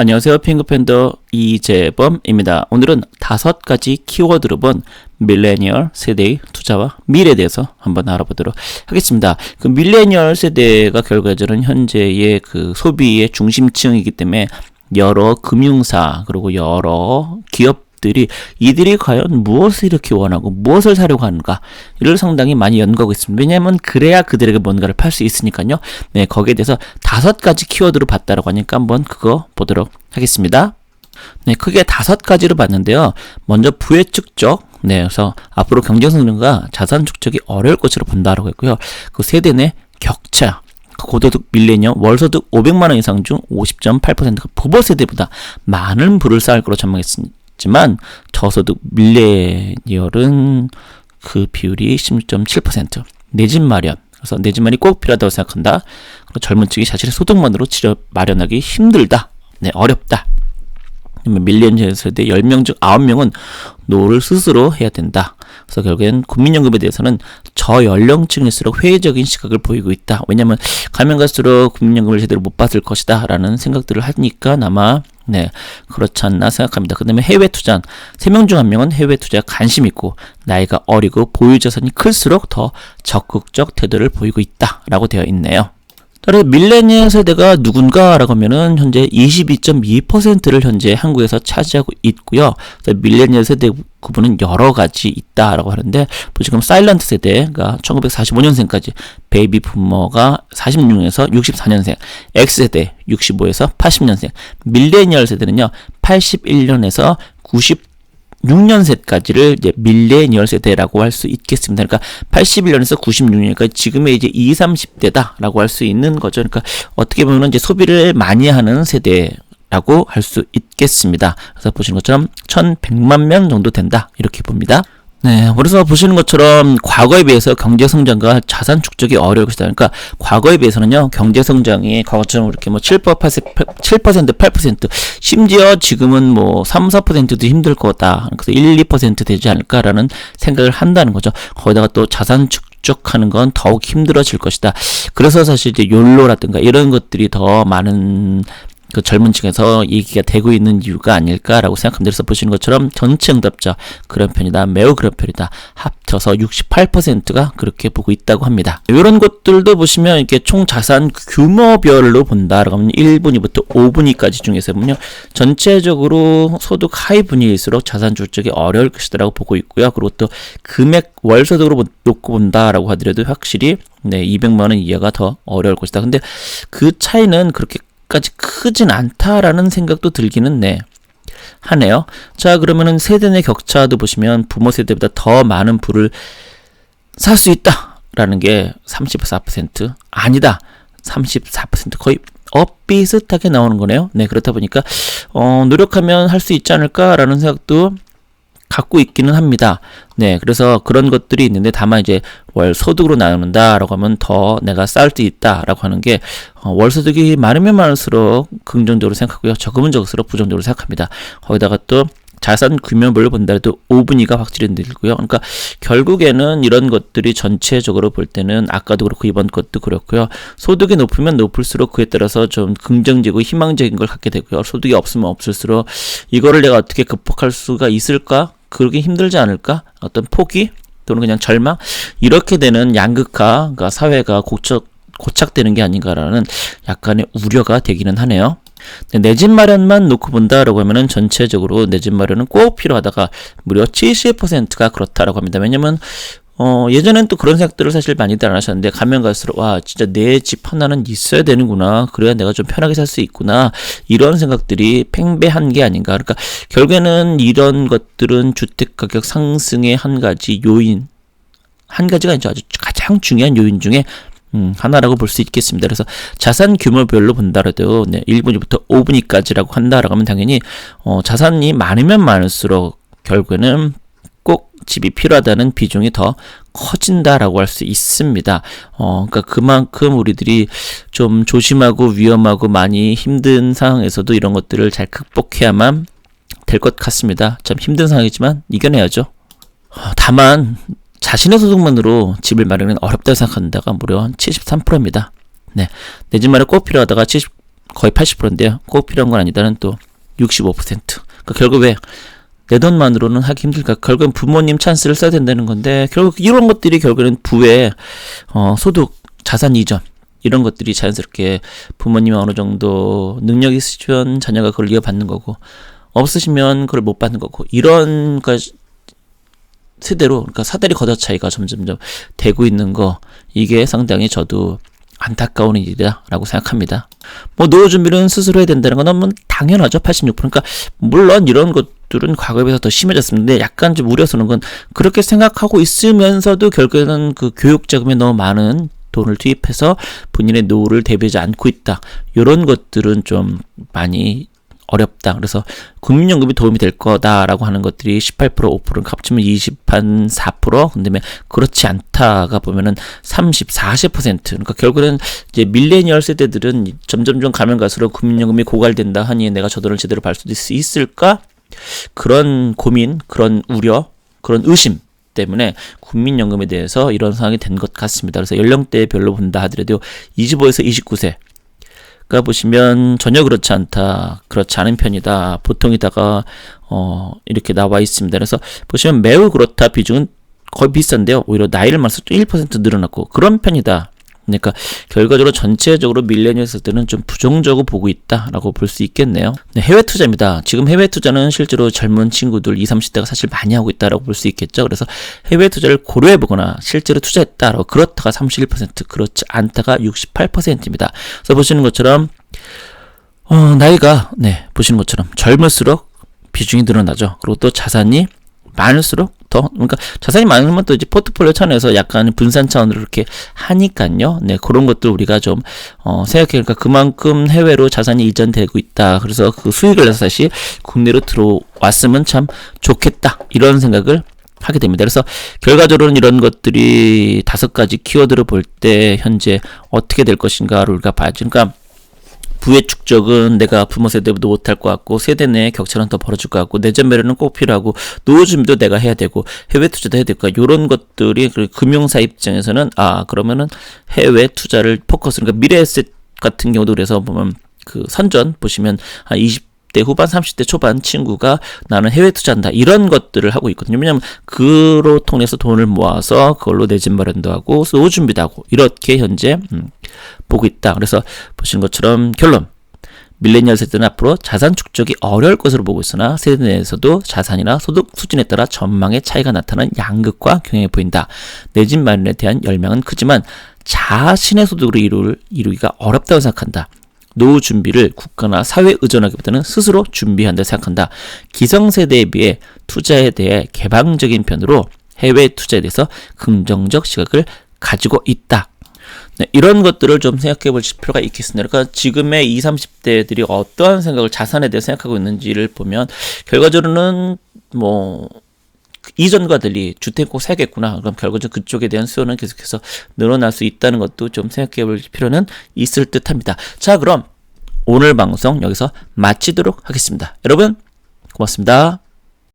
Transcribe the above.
안녕하세요. 핑크팬더 이재범입니다. 오늘은 다섯 가지 키워드로 본 밀레니얼 세대의 투자와 미래에 대해서 한번 알아보도록 하겠습니다. 그 밀레니얼 세대가 결과적으로 현재의 그 소비의 중심층이기 때문에 여러 금융사 그리고 여러 기업 들이 이들이 과연 무엇을 이렇게 원하고 무엇을 사려고 하는가 이를 상당히 많이 연구하고 있습니다. 왜냐하면 그래야 그들에게 뭔가를 팔 수 있으니까요. 네, 거기에 대해서 다섯 가지 키워드로 봤다라고 하니까 한번 그거 보도록 하겠습니다. 네, 크게 다섯 가지로 봤는데요. 먼저 부의 축적. 네, 그래서 앞으로 경제 성장과 자산 축적이 어려울 것으로 본다라고 했고요. 그 세대 내 격차. 고도득 밀레니엄 월소득 500만 원 이상 중 50.8%가 부모 세대보다 많은 부를 쌓을 것으로 전망했습니다. 있지만 저소득 밀레니얼은 그 비율이 16.7%. 내 집 마련. 그래서 내 집 마련이 꼭 필요하다고 생각한다. 젊은 층이 자신의 소득만으로 치료 마련하기 힘들다. 네, 어렵다. 밀레니얼 세대 10명 중 9명은 노를 스스로 해야 된다. 그래서 결국엔 국민연금에 대해서는 저연령층일수록 회의적인 시각을 보이고 있다. 왜냐하면 가면 갈수록 국민연금을 제대로 못 받을 것이다. 라는 생각들을 하니까 아마 네, 그렇지 않나 생각합니다. 그 다음에 해외 투자. 세명중한 명은 해외 투자에 관심 있고, 나이가 어리고 보유 자산이 클수록 더 적극적 태도를 보이고 있다 라고 되어 있네요. 따라서 밀레니얼 세대가 누군가라고 하면은 현재 22.2%를 현재 한국에서 차지하고 있고요. 밀레니얼 세대 구분은 여러 가지 있다라고 하는데 지금 사일런트 세대가 1945년생까지 베이비 부머가 46년에서 64년생, X세대 65에서 80년생, 밀레니얼 세대는요 81년에서 90 6년 세까지를 이제 밀레니얼 세대라고 할 수 있겠습니다. 그러니까 81년에서 96년까지 지금의 이제 20, 30대다라고 할 수 있는 거죠. 그러니까 어떻게 보면 이제 소비를 많이 하는 세대 라고 할 수 있겠습니다. 그래서 보시는 것처럼 1100만 명 정도 된다. 이렇게 봅니다. 네, 그래서 보시는 것처럼 과거에 비해서 경제 성장과 자산 축적이 어려울 것이다. 그러니까 과거에 비해서는요, 경제 성장이 과거처럼 이렇게 뭐 7%, 8%, 8%, 심지어 지금은 뭐 3, 4%도 힘들 거다. 그래서 1, 2% 되지 않을까라는 생각을 한다는 거죠. 거기다가 또 자산 축적하는 건 더욱 힘들어질 것이다. 그래서 사실 이제 욜로라든가 이런 것들이 더 많은 그 젊은 층에서 얘기가 되고 있는 이유가 아닐까라고 생각합니다. 그래서 보시는 것처럼 전체 응답자 그런 편이다, 매우 그런 편이다 합쳐서 68%가 그렇게 보고 있다고 합니다. 이런 것들도 보시면 이렇게 총 자산 규모별로 본다라고 하면 1분위부터 5분위까지 중에서 보면요 전체적으로 소득 하위 분위일수록 자산 줄적이 어려울 것이다라고 보고 있고요. 그리고 또 금액 월소득으로 놓고 본다라고 하더라도 확실히 네 200만 원 이하가 더 어려울 것이다. 근데 그 차이는 그렇게 까지 크진 않다라는 생각도 들기는 네. 하네요. 자, 그러면은 세대 내 격차도 보시면 부모 세대보다 더 많은 부를 살 수 있다라는 게 34%, 아니다. 34% 거의 어 비슷하게 나오는 거네요. 네, 그렇다 보니까 어 노력하면 할 수 있지 않을까라는 생각도 갖고 있기는 합니다. 네, 그래서 그런 것들이 있는데 다만 이제 월 소득으로 나눈다라고 하면 더 내가 쌓을 수 있다라고 하는 게월 어, 소득이 많으면 많을수록 긍정적으로 생각하고요. 적으면 적을수록 부정적으로 생각합니다. 거기다가 또 자산 규모별로 본다 해도 5분위가 확실히 늘고요. 그러니까 결국에는 이런 것들이 전체적으로 볼 때는 아까도 그렇고 이번 것도 그렇고요. 소득이 높으면 높을수록 그에 따라서 좀 긍정적이고 희망적인 걸 갖게 되고요. 소득이 없으면 없을수록 이거를 내가 어떻게 극복할 수가 있을까? 그러기 힘들지 않을까? 어떤 포기 또는 그냥 절망 이렇게 되는 양극화, 그러니까 사회가 고착 고착되는 게 아닌가라는 약간의 우려가 되기는 하네요. 내 집 마련만 놓고 본다라고 하면은 전체적으로 내 집 마련은 꼭 필요하다가 무려 70%가 그렇다라고 합니다. 왜냐면 어, 예전엔 또 그런 생각들을 사실 많이들 안 하셨는데, 가면 갈수록, 와, 진짜 내 집 하나는 있어야 되는구나. 그래야 내가 좀 편하게 살 수 있구나. 이런 생각들이 팽배한 게 아닌가. 그러니까, 결국에는 이런 것들은 주택가격 상승의 한 가지 요인, 한 가지가 아니죠. 아주 가장 중요한 요인 중에 음, 하나라고 볼 수 있겠습니다. 그래서 자산 규모별로 본다라도 네, 1분위부터 5분위까지라고 한다라고 하면 당연히 어, 자산이 많으면 많을수록 결국에는 꼭 집이 필요하다는 비중이 더 커진다라고 할 수 있습니다. 어, 그러니까 그만큼 우리들이 좀 조심하고 위험하고 많이 힘든 상황에서도 이런 것들을 잘 극복해야만 될 것 같습니다. 참 힘든 상황이지만 이겨내야죠. 어, 다만 자신의 소득만으로 집을 마련은 어렵다고 생각하는 데가 무려 73%입니다. 네. 내 집 마련 꼭 필요하다가 70, 거의 80%인데요. 꼭 필요한 건 아니다는 또 65%. 그러니까 결국 왜 내 돈만으로는 하기 힘들까? 결국엔 부모님 찬스를 써야 된다는 건데 결국 이런 것들이 결국에는 부의 어, 소득, 자산 이전 이런 것들이 자연스럽게 부모님이 어느 정도 능력이 있으시면 자녀가 그걸 이어받는 거고 없으시면 그걸 못 받는 거고 이런 그 세대로 그러니까 사다리 걷어 차이가 점점점 되고 있는 거 이게 상당히 저도 안타까운 일이다라고 생각합니다. 뭐 노후 준비는 스스로 해야 된다는 건 너무 당연하죠. 86%. 그러니까 물론 이런 것들은 과거에 비해서 더 심해졌습니다. 약간 좀 우려스러운 건 그렇게 생각하고 있으면서도 결국에는 그 교육 자금에 너무 많은 돈을 투입해서 본인의 노후를 대비하지 않고 있다. 이런 것들은 좀 많이 어렵다. 그래서 국민연금이 도움이 될 거다라고 하는 것들이 18% 5%는 합치면 20한 4% 근데 그렇지 않다가 보면은 30, 40% 그러니까 결국은 이제 밀레니얼 세대들은 점점점 가면 갈수록 국민연금이 고갈된다 하니 내가 저 돈을 제대로 받을 수 있- 있을까? 그런 고민, 그런 우려, 그런 의심 때문에 국민연금에 대해서 이런 상황이 된 것 같습니다. 그래서 연령대별로 본다 하더라도 25에서 29세 가 보시면 전혀 그렇지 않다. 그렇지 않은 편이다. 보통이다가 어 이렇게 나와 있습니다. 그래서 보시면 매우 그렇다 비중은 거의 비슷한데요. 오히려 나이를 많아서 1% 늘어났고 그런 편이다. 그러니까 결과적으로 전체적으로 밀레니얼 세대는 좀 부정적으로 보고 있다라고 볼 수 있겠네요. 네, 해외 투자입니다. 지금 해외 투자는 실제로 젊은 친구들 20, 30대가 사실 많이 하고 있다라고 볼 수 있겠죠. 그래서 해외 투자를 고려해 보거나 실제로 투자했다라고 그렇다가 31% 그렇지 않다가 68%입니다. 그래서 보시는 것처럼 어, 나이가 네, 보시는 것처럼 젊을수록 비중이 늘어나죠. 그리고 또 자산이 많을수록 더 그러니까 자산이 많으면 또 이제 포트폴리오 차원에서 약간 분산 차원으로 이렇게 하니까요. 네 그런 것들 우리가 좀 어, 생각해 그러니까 그만큼 해외로 자산이 이전되고 있다. 그래서 그 수익을 내서 다시 국내로 들어왔으면 참 좋겠다 이런 생각을 하게 됩니다. 그래서 결과적으로는 이런 것들이 다섯 가지 키워드를 볼 때 현재 어떻게 될 것인가를 우리가 봐야죠. 그러니까 부의 축적은 내가 부모 세대보다 못할 것 같고 세대 내 격차는 더 벌어질 것 같고 내전 매료는 꼭 필요하고 노후 준비도 내가 해야 되고 해외 투자도 해야 될까 이런 것들이 그 금융사 입장에서는 아 그러면은 해외 투자를 포커스 그러니까 미래에셋 같은 경우도 그래서 보면 그 선전 보시면 한 20 대 후반 30대 초반 친구가 나는 해외 투자한다. 이런 것들을 하고 있거든요. 왜냐면 그로 통해서 돈을 모아서 그걸로 내 집 마련도 하고 노후 준비도 하고 이렇게 현재 음, 보고 있다. 그래서 보시는 것처럼 결론. 밀레니얼 세대는 앞으로 자산 축적이 어려울 것으로 보고 있으나 세대 내에서도 자산이나 소득 수준에 따라 전망의 차이가 나타나는 양극과 경향이 보인다. 내 집 마련에 대한 열망은 크지만 자신의 소득으로 이룰, 이루기가 어렵다고 생각한다. 노후 준비를 국가나 사회에 의존하기보다는 스스로 준비한다 생각한다. 기성세대에 비해 투자에 대해 개방적인 편으로 해외 투자에 대해서 긍정적 시각을 가지고 있다. 네, 이런 것들을 좀 생각해 볼 필요가 있겠습니다. 그러니까 지금의 20, 30대들이 어떠한 생각을 자산에 대해 생각하고 있는지를 보면 결과적으로는 뭐 이전과 달리 주택 꼭 사야겠구나. 그럼 결과적으로 그쪽에 대한 수요는 계속해서 늘어날 수 있다는 것도 좀 생각해 볼 필요는 있을 듯 합니다. 자, 그럼 오늘 방송 여기서 마치도록 하겠습니다. 여러분, 고맙습니다.